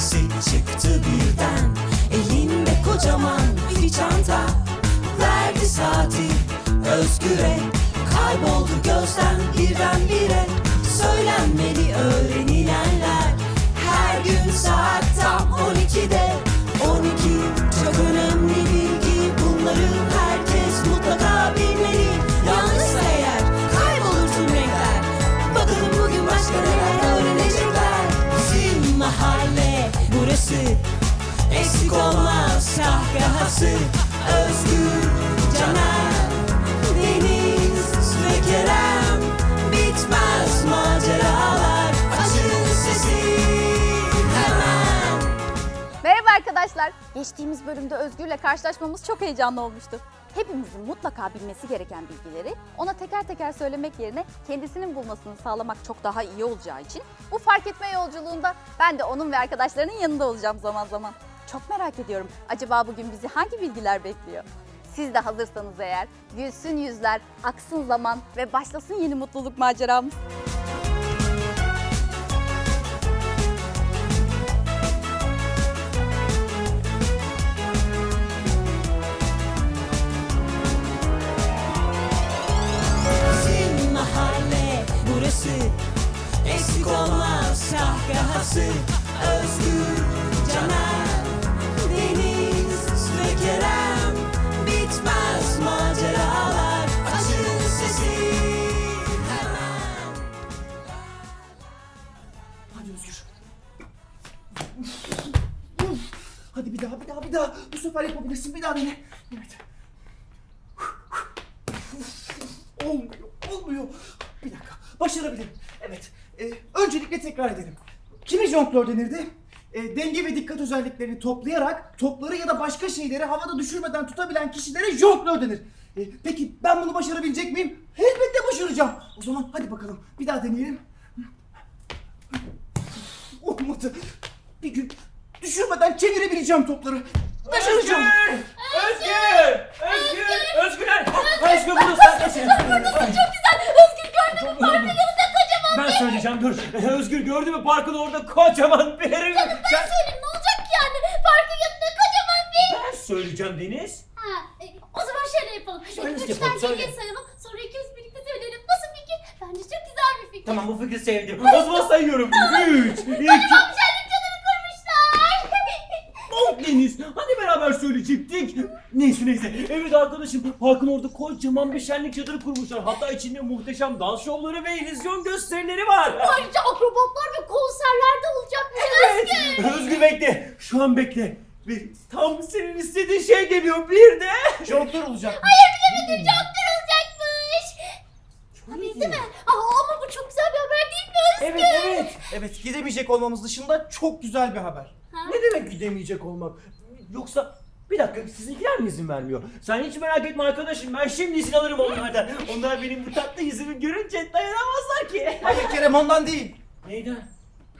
sesi çıktı birden. Elinde kocaman bir çanta. Verdi saati özgüre. Kayboldu gözden birden birdenbire. Söylenmedi öğrenilenler. Her gün saat tam 12'de burası Eksik olmaz kahkahası Özgür, Caner, Deniz ve Kerem Bitmez maceralar Açın sesi hemen Merhaba arkadaşlar. Geçtiğimiz bölümde Özgür'le karşılaşmamız çok heyecanlı olmuştu. Hepimizin mutlaka bilmesi gereken bilgileri ona teker teker söylemek yerine kendisinin bulmasını sağlamak çok daha iyi olacağı için bu fark etme yolculuğunda ben de onun ve arkadaşlarının yanında olacağım zaman zaman. Çok merak ediyorum. Acaba bugün bizi hangi bilgiler bekliyor? Siz de hazırsanız eğer gülsün yüzler, aksın zaman ve başlasın yeni mutluluk maceramız. Kahkahası Özgür, Caner, Deniz ve Kerem Bitmez maceralar Açın sesi Hadi Özgür. Hadi bir daha, bir daha, bir daha. Bu sefer yapabilirsin. Bir daha dene. Evet. Olmuyor, olmuyor. Bir dakika. Başarabilirim. Evet. Ee, öncelikle tekrar edelim. Kime jonglör denirdi? Ee, denge ve dikkat özelliklerini toplayarak topları ya da başka şeyleri havada düşürmeden tutabilen kişilere jonglör denir. Ee, peki ben bunu başarabilecek miyim? Elbette başaracağım. O zaman hadi bakalım. Bir daha deneyelim. Olmadı. Bir gün düşürmeden çevirebileceğim topları. Başaracağım. Özgür! Özgür! Özgür! Özgür bunu sen de Çok güzel. Özgür gördün mü? Parkın yanında kocaman Ben söyleyeceğim dur. Özgür gördü mü parkın orada kocaman bir herif. Ben söyleyeyim ne olacak ki yani? Parkın yanında kocaman bir... Ben söyleyeceğim Deniz. Ha, e, o zaman şöyle yapalım. Şöyle Şöyle yapalım, üçten söyle. geriye sayalım. Sonra ikimiz birlikte söyleyelim. Nasıl fikir? Bence çok güzel bir fikir. Tamam bu fikri sevdim. O zaman sayıyorum. 3, 2, Şenlik çadırı kurmuşlar. Oh Deniz. Hani beraber söyleyecektik. Neyse neyse. Evet arkadaşım parkın orada kocaman bir şenlik çadırı kurmuşlar. Hatta içinde muhteşem dans şovları ve illüzyon gösterileri var. Ayrıca akrobatlar ve konserler de olacakmış. Evet. Özgür bekle. Şu an bekle. Ve tam senin istediğin şey geliyor bir de. Jonglör olacak. Bilemedim çok olacakmış. Tabii değil mi? Aa, ama bu çok güzel bir haber değil mi Özgür? Evet evet. Evet gidemeyecek olmamız dışında çok güzel bir haber. Ne demek gidemeyecek olmak? Yoksa bir dakika sizinkiler mi izin vermiyor? Sen hiç merak etme arkadaşım ben şimdi izin alırım onlardan. Onlar benim bu tatlı yüzümü görünce dayanamazlar ki. Hayır Kerem ondan değil. Neyden?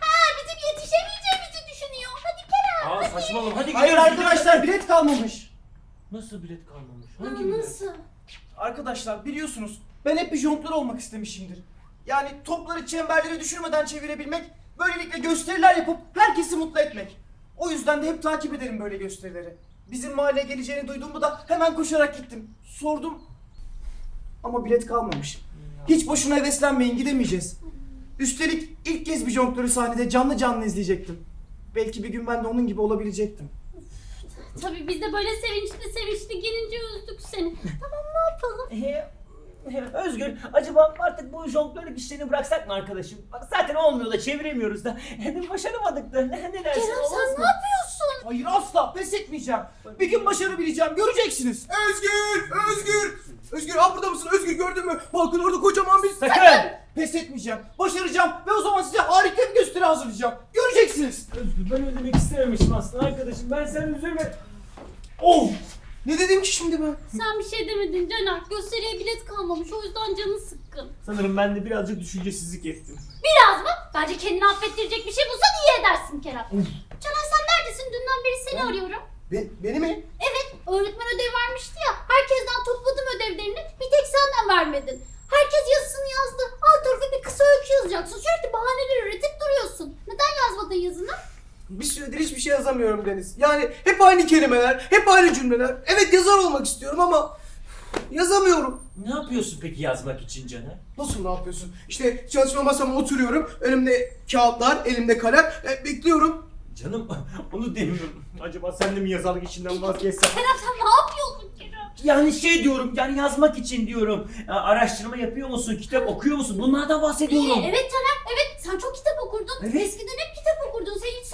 Ha, bizim yetişemeyeceğimizi düşünüyor. Hadi Kerem. Aa saçmalama hadi Hayır gidiyoruz. arkadaşlar bilet kalmamış. Nasıl bilet kalmamış? Hangi bilet? nasıl? Arkadaşlar biliyorsunuz ben hep bir jonglör olmak istemişimdir. Yani topları çemberlere düşürmeden çevirebilmek, böylelikle gösteriler yapıp herkesi mutlu etmek. O yüzden de hep takip ederim böyle gösterileri. Bizim mahalleye geleceğini duyduğumda da hemen koşarak gittim. Sordum ama bilet kalmamış. Hiç boşuna heveslenmeyin gidemeyeceğiz. Üstelik ilk kez bir jonglörü sahnede canlı canlı izleyecektim. Belki bir gün ben de onun gibi olabilecektim. Tabii biz de böyle sevinçli sevinçli gelince üzdük seni. tamam ne yapalım? Ee, Özgür, acaba artık bu jonglörlük işlerini bıraksak mı arkadaşım? Bak zaten olmuyor da çeviremiyoruz da. Başaramadık da. Ne, ne dersin? Kerem olmaz sen mı? ne yapıyorsun? Hayır asla pes etmeyeceğim. Bir gün başarabileceğim göreceksiniz. Özgür! Özgür! Özgür ha burada mısın? Özgür gördün mü? Balkon orada kocaman bir... Sakın! Pes etmeyeceğim. Başaracağım ve o zaman size harika bir gösteri hazırlayacağım. Göreceksiniz. Özgür ben öyle demek istememiştim aslında arkadaşım. Ben sen üzülme. Oh! Ne dedim ki şimdi ben? Sen bir şey demedin Caner. Gösteriye bilet kalmamış o yüzden canın sıkkın. Sanırım ben de birazcık düşüncesizlik ettim. Biraz mı? Bence kendini affettirecek bir şey bulsan iyi edersin Kerem. Caner sen neredesin? Dünden beri seni arıyorum. Be- beni mi? Evet öğretmen ödev vermişti ya. Herkesten topladım ödevlerini. Bir tek senden vermedin. Herkes yazısını yazdı. Alt tarafı bir kısa öykü yazacaksın. Sürekli bahaneler üretip duruyorsun. Neden yazmadın yazını? Bir süredir hiçbir şey yazamıyorum Deniz. Yani hep aynı kelimeler, hep aynı cümleler. Evet yazar olmak istiyorum ama yazamıyorum. Ne yapıyorsun peki yazmak için Caner? Nasıl ne yapıyorsun? İşte çalışma masama oturuyorum. Önümde kağıtlar, elimde kalem. E, bekliyorum. Canım onu demiyorum. Acaba sen de mi yazarlık içinden vazgeçsen? Kerem sen ne yapıyorsun Kerem? Yani şey diyorum, yani yazmak için diyorum. Ya, Araştırma yapıyor musun, kitap okuyor musun? Bunlardan bahsediyorum. Evet Caner evet sen çok kitap okurdun. Evet. Eskiden hep kitap okurdun. Seni hiç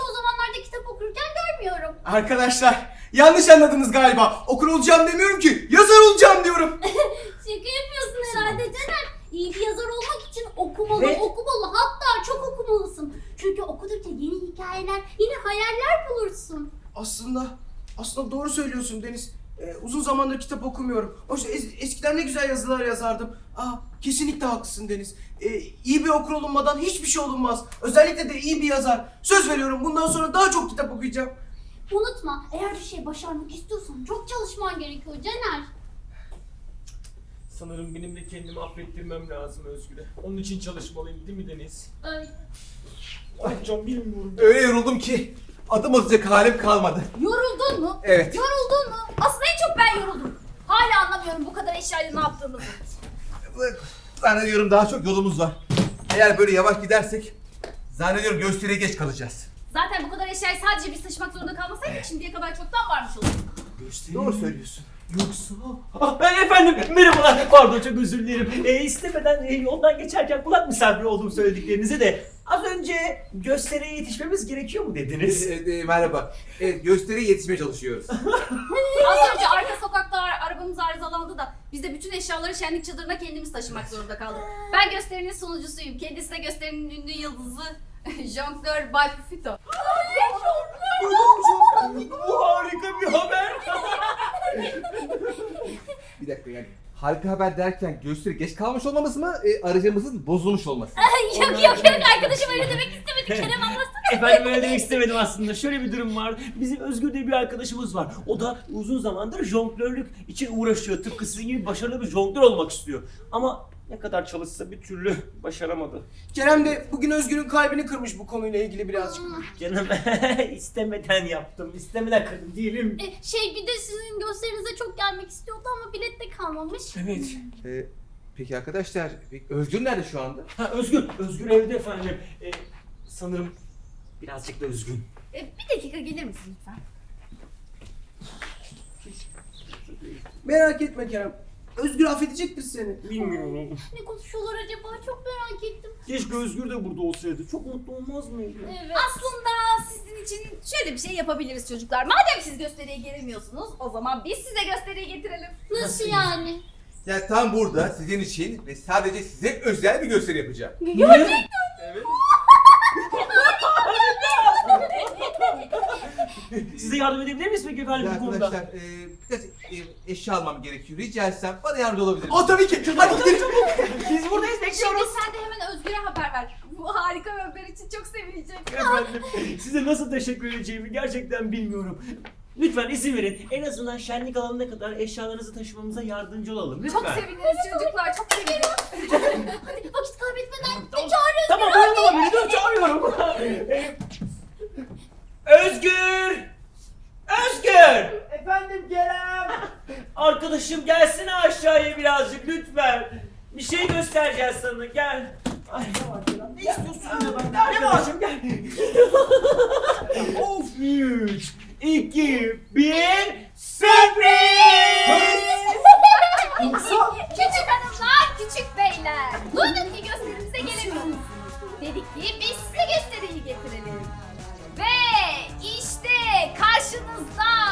görmüyorum. Arkadaşlar yanlış anladınız galiba. Okur olacağım demiyorum ki. Yazar olacağım diyorum. Şaka yapıyorsun herhalde Caner. İyi bir yazar olmak için okumalı, Evet. okumalı. Hatta çok okumalısın. Çünkü okudukça yeni hikayeler, yeni hayaller bulursun. Aslında aslında doğru söylüyorsun Deniz. E, uzun zamandır kitap okumuyorum. Oysa es- eskiden ne güzel yazılar yazardım. Aa, kesinlikle haklısın Deniz. E, iyi bir okur olunmadan hiçbir şey olunmaz. Özellikle de iyi bir yazar. Söz veriyorum bundan sonra daha çok kitap okuyacağım. Unutma eğer bir şey başarmak istiyorsan çok çalışman gerekiyor Caner. Sanırım benim de kendimi affettirmem lazım Özgür'e. Onun için çalışmalıyım değil mi Deniz? Ay, Ay can bilmiyorum. Öyle yoruldum ki adım atacak halim kalmadı. Yoruldun mu? Evet. Yoruldun mu? Aslında en çok ben yoruldum. Hala anlamıyorum bu kadar eşyayla ne yaptığımızı. Zannediyorum daha çok yolumuz var. Eğer böyle yavaş gidersek zannediyorum gösteriye geç kalacağız. Zaten bu kadar eşyayı sadece biz taşımak zorunda kalmasaydık şimdiye kadar çoktan varmış olurduk. Doğru söylüyorsun. Yoksa... Ah, ben efendim merhabalar. Pardon çok özür dilerim. E, istemeden e, yoldan geçerken kulak misafiri olduğumu söylediklerinizi de az önce gösteriye yetişmemiz gerekiyor mu dediniz? E, e, merhaba. Evet gösteriye yetişmeye çalışıyoruz. Az önce arka sokakta ar- arabamız arızalandı da biz de bütün eşyaları şenlik çadırına kendimiz taşımak zorunda kaldık. Ben gösterinin sunucusuyum. Kendisi de gösterinin ünlü yıldızı Jonglör Bay Pufito. Bu harika bir haber. Bir dakika yani. Harika haber derken gösteri geç kalmış olmamız mı? E, aracımızın bozulmuş olması. yok yok yok arkadaşım öyle demek istemedi. Kerem anlasın. Efendim öyle demek istemedim aslında. Şöyle bir durum var. Bizim Özgür diye bir arkadaşımız var. O da uzun zamandır jonglörlük için uğraşıyor. Tıpkı sizin gibi başarılı bir jonglör olmak istiyor. Ama ne kadar çalışsa bir türlü başaramadı. Kerem de bugün Özgür'ün kalbini kırmış bu konuyla ilgili birazcık. Canım istemeden yaptım. İstemeden kırdım değilim. E, şey bir de sizin gösterinize çok gelmek istiyordu ama bilet de kalmamış. Evet. E, peki arkadaşlar Özgür nerede şu anda? Ha, Özgür. Özgür evde efendim. Ee, sanırım birazcık da üzgün. E, bir dakika gelir misin lütfen? Merak etme Kerem. Özgür affedecektir seni. Bilmiyorum. Ne konuşuyorlar acaba çok merak ettim. Keşke Özgür de burada olsaydı. Çok mutlu olmaz mıydı? Evet. Aslında sizin için şöyle bir şey yapabiliriz çocuklar. Madem siz gösteriye gelemiyorsunuz o zaman biz size gösteriyi getirelim. Nasıl yani? Yani tam burada sizin için ve sadece size özel bir gösteri yapacağım. Niye? Evet. Size yardım edebilir miyiz peki efendim bu konuda? Arkadaşlar e, birkaç e, eşya almam gerekiyor. Rica etsem bana yardımcı olabilir Aa tabii ki. Hadi gidelim. Biz buradayız Şimdi bekliyoruz. sen de hemen Özgür'e haber ver. Bu harika bir haber için çok sevinecek. Efendim size nasıl teşekkür edeceğimi gerçekten bilmiyorum. Lütfen izin verin. En azından şenlik alanına kadar eşyalarınızı taşımamıza yardımcı olalım. Lütfen. Çok seviniriz çocuklar çok seviniriz. Hadi vakit kaybetmeden Tamam, tamam oyalanma beni dur çağırıyorum. Özgür! Özgür! Efendim Kerem. Arkadaşım gelsene aşağıya birazcık lütfen. Bir şey göstereceğiz sana gel. Ay ne var Kerem? Ne istiyorsun ya benden? Ne var? Gel. of 3, 2, 1, sürpriz! küçük hanımlar, küçük beyler. Duyduk ki gösterimize gelemiyorsunuz. Dedik ki biz size gösteriyi getirelim. Ve işte karşınızda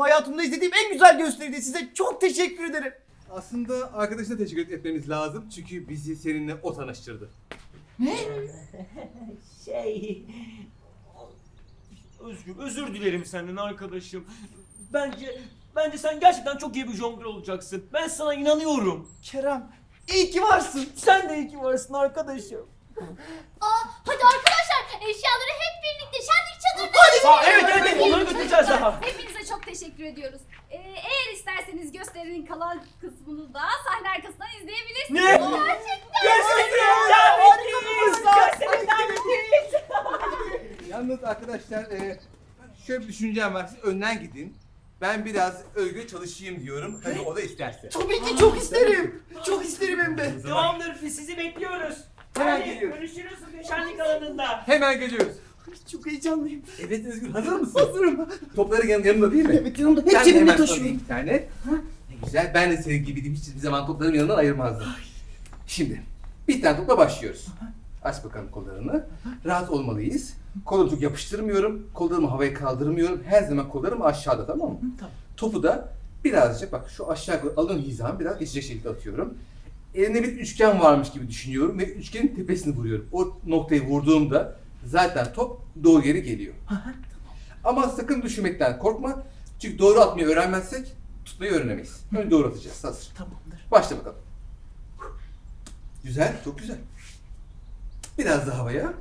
hayatımda izlediğim en güzel gösteriydi. Size çok teşekkür ederim. Aslında arkadaşına teşekkür etmemiz lazım çünkü bizi seninle o tanıştırdı. Şey... Özgür, özür dilerim senden arkadaşım. Bence bence sen gerçekten çok iyi bir jonglör olacaksın. Ben sana inanıyorum. Kerem, iyi ki varsın. Sen de iyi ki varsın arkadaşım. Aa, hadi arkadaşlar eşyaları hep birlikte şenlik çadırına Aa, evet evet evet onları götüreceğiz daha. Hepinize çok teşekkür ediyoruz. Ee, eğer isterseniz gösterinin kalan kısmını da sahne arkasından izleyebilirsiniz. Ne? Gerçekten. Gerçekten davetliyiz. Yalnız arkadaşlar e, şöyle bir düşüncem var. Siz önden gidin. Ben biraz Özgür'e çalışayım diyorum. Tabii o da isterse. Tabii ki çok isterim. Çok isterim hem de. Tamamdır sizi bekliyoruz. Hemen geliyoruz. Görüşürüz şenlik alanında. Hemen geliyoruz. Çok heyecanlıyım. Evet Özgür hazır mısın? Hazırım. Topların yan, yanında değil mi? Evet yanımda Ben hep de cebimde hemen taşıyorum. alayım Bir tane. Ne güzel. Ben de senin gibiydim. Hiçbir zaman toplarımı yanından ayırmazdım. Şimdi bir tane topla başlıyoruz. Aç bakalım kollarını. Rahat olmalıyız. Kollarımı çok yapıştırmıyorum. Kollarımı havaya kaldırmıyorum. Her zaman kollarım aşağıda tamam mı? Tamam. Topu da birazcık bak şu aşağı alın hizam biraz geçecek şekilde atıyorum. Elimde bir üçgen varmış gibi düşünüyorum ve üçgenin tepesini vuruyorum. O noktayı vurduğumda zaten top doğru yere geliyor. Ama sakın düşünmekten korkma. Çünkü doğru atmayı öğrenmezsek tutmayı öğrenemeyiz. Önce doğru atacağız. Hazır. Tamamdır. Başla bakalım. Güzel, çok güzel. Biraz daha havaya.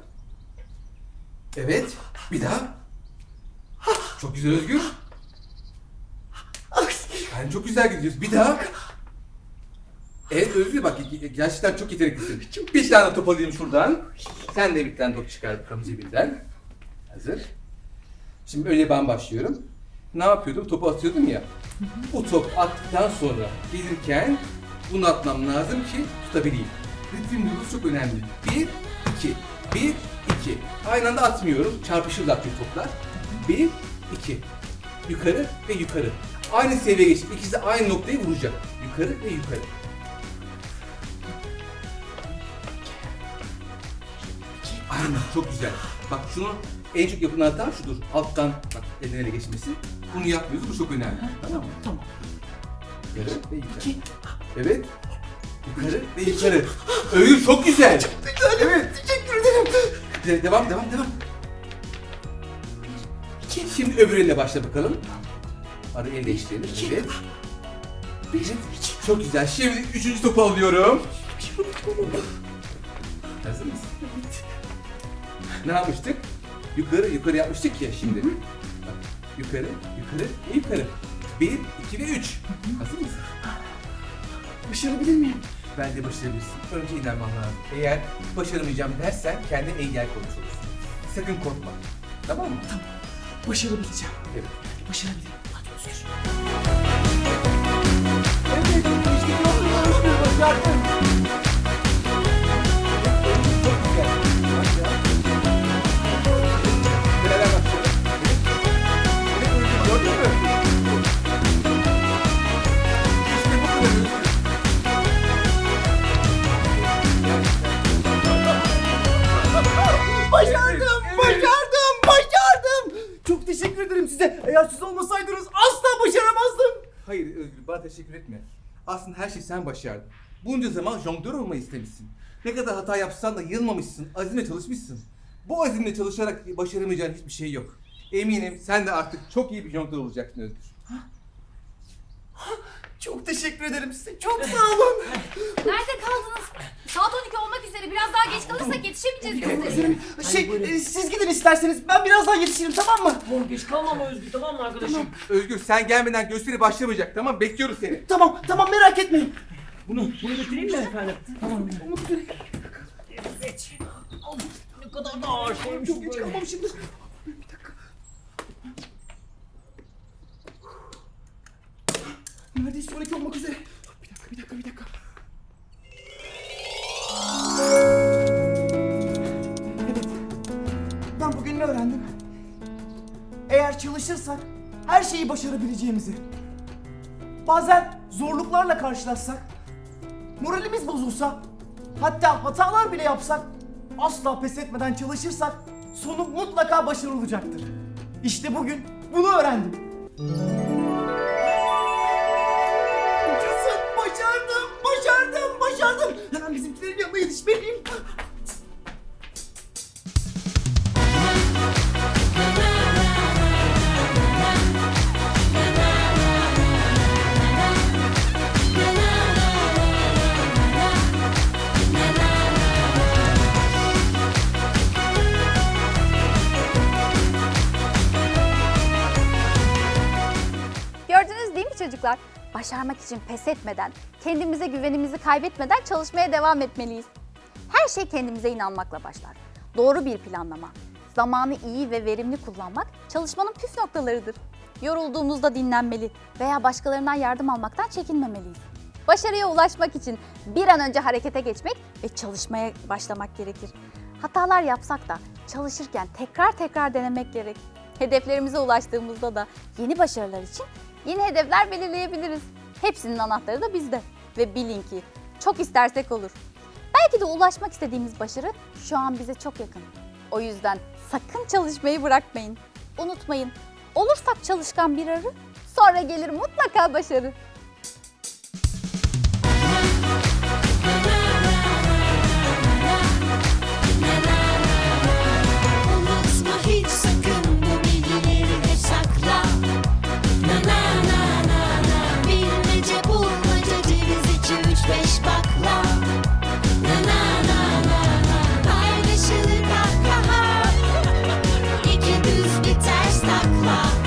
Evet, bir daha. Çok güzel Özgür. Yani çok güzel gidiyorsun. Bir daha. Evet Özgür bak gerçekten çok yeteneklisin. Bir tane top alayım şuradan. Sen de bir tane top çıkar bakalım cebinden. Hazır. Şimdi önce ben başlıyorum. Ne yapıyordum? Topu atıyordum ya. Bu top attıktan sonra gelirken bunu atmam lazım ki tutabileyim. Ritim bulgusu çok önemli. Bir, iki. Bir, iki. Aynı anda atmıyorum. Çarpışırlar çünkü toplar. Bir, iki. Yukarı ve yukarı. Aynı seviyeye geçip ikisi aynı noktayı vuracak. Yukarı ve yukarı. Aynen çok güzel. Bak şunu en çok yapılan hata şudur. Alttan bak elden ele geçmesi. Bunu yapmıyoruz. Bu çok önemli. Tamam mı? Tamam. Yukarı ve yukarı. Evet. Yukarı ve yukarı. Öyle çok güzel. güzel. Evet. Teşekkür ederim. De- devam devam devam. Şimdi öbür elle başla bakalım. Arı el değiştirelim. Evet. Evet. Çok güzel. Şimdi üçüncü topu alıyorum. Hazır mısın? Ne yapmıştık? Yukarı yukarı yapmıştık ya şimdi. Bak, yukarı yukarı yukarı. Bir, iki ve üç. Hazır mısın? Başarabilir miyim? Bence başarabilirsin. Önce inanman lazım. Eğer başaramayacağım dersen kendine engel koymuş olursun. Sakın korkma. Tamam mı? Tamam. Başarabileceğim. Evet. Başarabilirim. Hadi Özgür. Evet, işte? Başardım. Size. Eğer siz olmasaydınız asla başaramazdım. Hayır Özgür bana teşekkür etme. Aslında her şeyi sen başardın. Bunca zaman jonglör olmayı istemişsin. Ne kadar hata yapsan da yılmamışsın, azimle çalışmışsın. Bu azimle çalışarak başaramayacağın hiçbir şey yok. Eminim sen de artık çok iyi bir jonglör olacaksın Özgür. Çok teşekkür ederim size. Çok sağ olun. Nerede kaldınız? Saat 12 olmak üzere. Biraz daha geç kalırsak yetişemeyeceğiz gösteriye. Şey, e, siz gidin isterseniz. Ben birazdan yetişirim tamam mı? Oğlum geç kalma Özgür tamam mı arkadaşım? Özgür sen gelmeden gösteri başlamayacak tamam Bekliyoruz seni. Tamam, tamam merak etmeyin. Bunu, bunu götüreyim mi efendim? Tamam. Evet. Al, Ne kadar da ağır şeymiş Çok geç böyle. kalmamışımdır. Bir Neredeyse 12 olmak üzere. Bir dakika, bir dakika, bir dakika. Evet. Ben bugün ne öğrendim? Eğer çalışırsak her şeyi başarabileceğimizi. Bazen zorluklarla karşılaşsak, moralimiz bozulsa, hatta hatalar bile yapsak, asla pes etmeden çalışırsak sonu mutlaka başarılı olacaktır. İşte bugün bunu öğrendim. Yetişmeliyim. Başarmak için pes etmeden, kendimize güvenimizi kaybetmeden çalışmaya devam etmeliyiz. Her şey kendimize inanmakla başlar. Doğru bir planlama, zamanı iyi ve verimli kullanmak çalışmanın püf noktalarıdır. Yorulduğumuzda dinlenmeli veya başkalarından yardım almaktan çekinmemeliyiz. Başarıya ulaşmak için bir an önce harekete geçmek ve çalışmaya başlamak gerekir. Hatalar yapsak da çalışırken tekrar tekrar denemek gerek. Hedeflerimize ulaştığımızda da yeni başarılar için yeni hedefler belirleyebiliriz. Hepsinin anahtarı da bizde. Ve bilin ki çok istersek olur. Belki de ulaşmak istediğimiz başarı şu an bize çok yakın. O yüzden sakın çalışmayı bırakmayın. Unutmayın, olursak çalışkan bir arı, sonra gelir mutlaka başarı. clock.